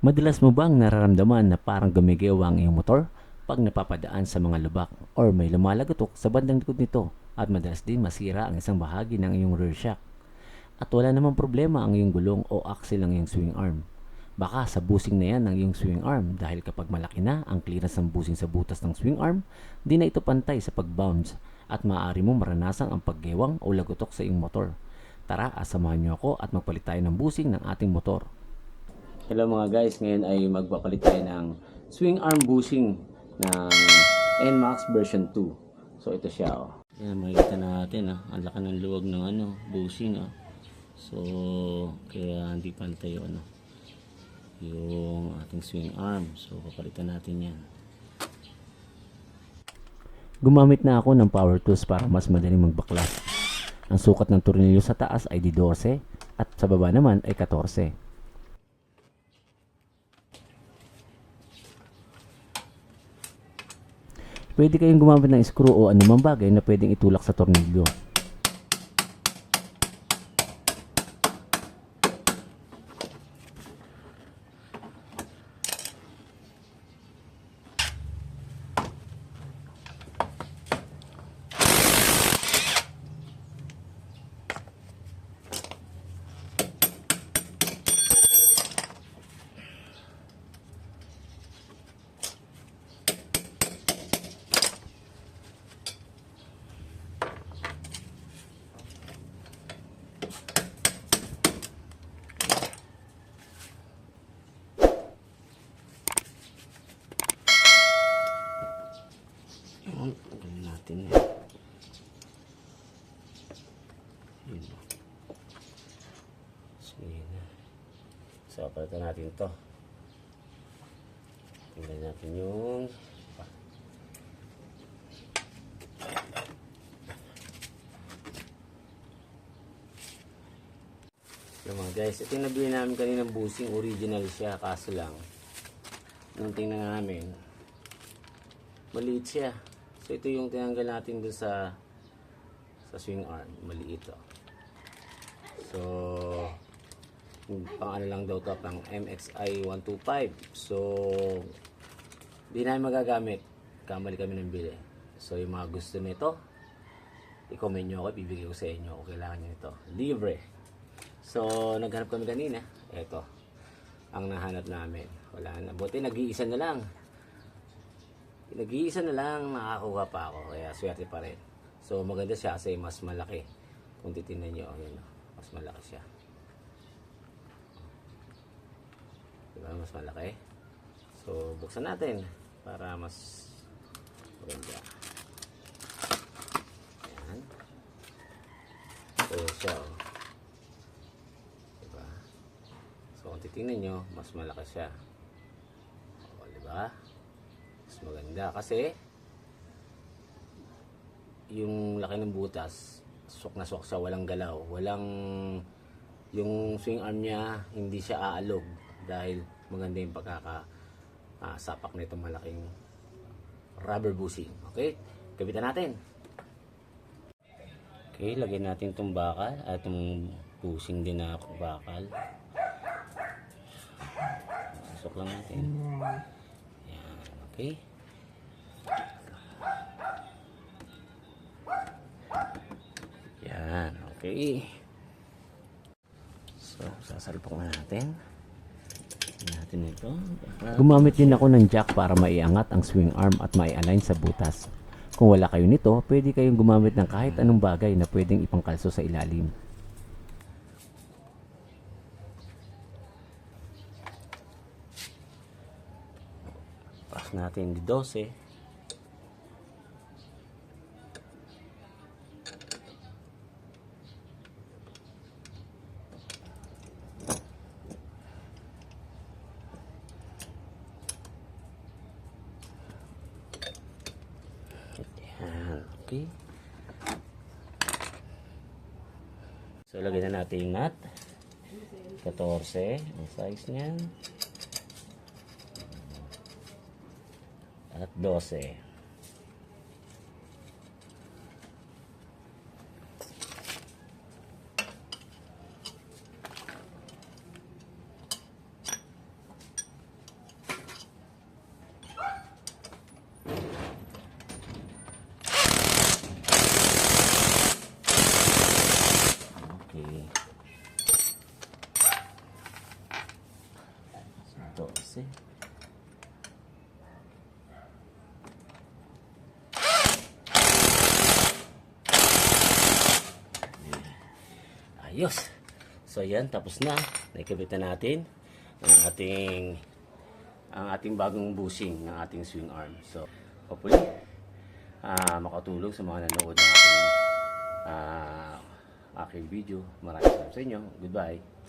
Madalas mo bang nararamdaman na parang gumigiwa ang iyong motor pag napapadaan sa mga lubak or may lumalagotok sa bandang likod nito at madalas din masira ang isang bahagi ng iyong rear shock? At wala namang problema ang iyong gulong o axle ng iyong swing arm. Baka sa busing na yan ng iyong swing arm dahil kapag malaki na ang clearance ng busing sa butas ng swing arm, di na ito pantay sa pag-bounce at maaari mo maranasan ang paggewang o lagotok sa iyong motor. Tara, asamahan niyo ako at magpalit tayo ng busing ng ating motor. Hello mga guys, ngayon ay magpapalit tayo ng swing arm bushing ng NMAX version 2. So ito siya oh. Yan makikita natin ah, ang laki ng luwag ng ano, bushing ah. So kaya hindi pantay yung ano yung ating swing arm. So papalitan natin yan. Gumamit na ako ng power tools para mas madaling magbaklas. Ang sukat ng tornilyo sa taas ay di 12 at sa baba naman ay 14. Pwede kayong gumamit ng screw o anumang bagay na pwedeng itulak sa tornilyo. Yun, tanggalin natin yan. Yun. Sige na. So, palitan natin to. Tingnan natin yung... Yung mga guys, ito yung nabili namin kaninang busing. Original siya, kaso lang. Nung tingnan namin, maliit siya. So ito yung tinanggal natin dun sa sa swing arm, maliit to. So pang ano lang daw to, pang MXI 125. So di namin magagamit. Kamali kami ng bili. So yung mga gusto nito, i-comment nyo ako, bibigay ko sa inyo kung kailangan nyo ito. Libre. So naghanap kami kanina. Ito. Ang nahanap namin. Wala na. Buti nag-iisa na lang. Nag-iisa na lang nakakuha pa ako. Kaya swerte pa rin. So maganda siya kasi mas malaki. Kung titingnan nyo, yun, mas malaki siya. Diba? Mas malaki. So buksan natin para mas maganda. Ayan. So siya, oh. Diba? So kung titingnan nyo, mas malaki siya. O, diba? Mas maganda kasi yung laki ng butas, sok na sok siya, walang galaw, walang yung swing arm niya, hindi siya aalog dahil maganda yung pagkaka ah, sapak na itong malaking rubber bushing. Okay? Kabitan natin. Okay, lagyan natin itong bakal at itong bushing din na bakal. Susok lang natin. Okay. Yan, okay. So, sasalpok na natin. Natin ito. Gumamit din ako ng jack para maiangat ang swing arm at mai-align sa butas. Kung wala kayo nito, pwede kayong gumamit ng kahit anong bagay na pwedeng ipangkalso sa ilalim. Natin di 12. Yan, okay. So, lagyan na natin yung nut. 14 ang size niyan. at 12 Okay. 12 Ayos. So yan, tapos na. Naikabit na natin ang ating ang ating bagong bushing ng ating swing arm. So, hopefully, ah makatulong sa mga nanood ng ating ah aking video. Maraming salamat sa inyo. Goodbye.